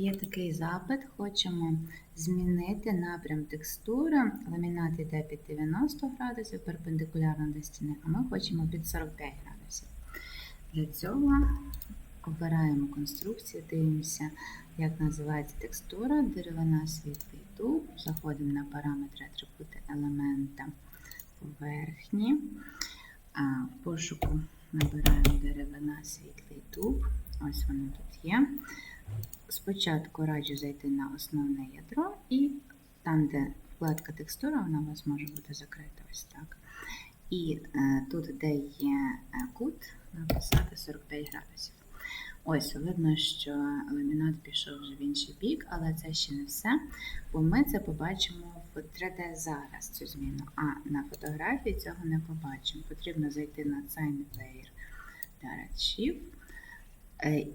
Є такий запит, хочемо змінити напрям текстури. Ламінат йде під 90 градусів перпендикулярно до стіни, а ми хочемо під 45 градусів. Для цього обираємо конструкцію, дивимося, як називається текстура, деревина світлий дуб. Заходимо на параметри атрибути елемента поверхні. А в пошуку набираємо деревина світлий дуб. Ось воно тут є. Спочатку раджу зайти на основне ядро і там, де вкладка текстура, вона у вас може бути закрита ось так. І е, тут, де є е, кут, написати 45 градусів. Ось видно, що ламінат пішов вже в інший бік, але це ще не все, бо ми це побачимо в 3D зараз цю зміну, а на фотографії цього не побачимо. Потрібно зайти на Sign Layer Direct Shift.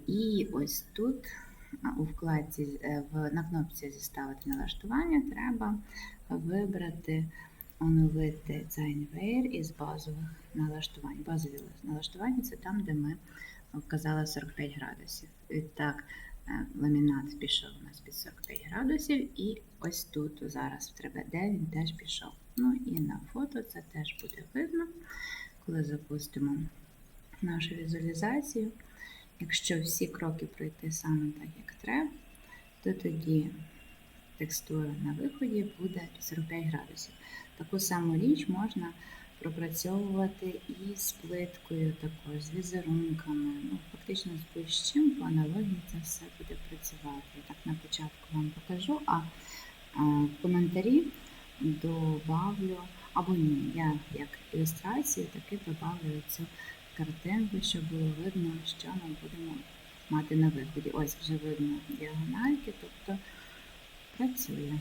І ось тут у вкладці е, на кнопці Зіставити налаштування треба вибрати оновити Sign із базових налаштувань. Базові налаштування це там, де ми вказали 45 градусів. Відтак е, ламінат пішов у нас під 45 градусів, і ось тут зараз в 3D він теж пішов. Ну і на фото це теж буде видно, коли запустимо нашу візуалізацію. Якщо всі кроки пройти саме так, як треба, то тоді текстура на виході буде 45 градусів. Таку саму річ можна пропрацьовувати і з плиткою, також, з візерунками. Ну, фактично з будь-чим по аналогії це все буде працювати. Я так на початку вам покажу, а, а в коментарі добавлю, або ні, я як ілюстрацію таки добавлю цю картинку, щоб було видно, що ми будемо мати на виході. Ось вже видно діагональки, тобто працює.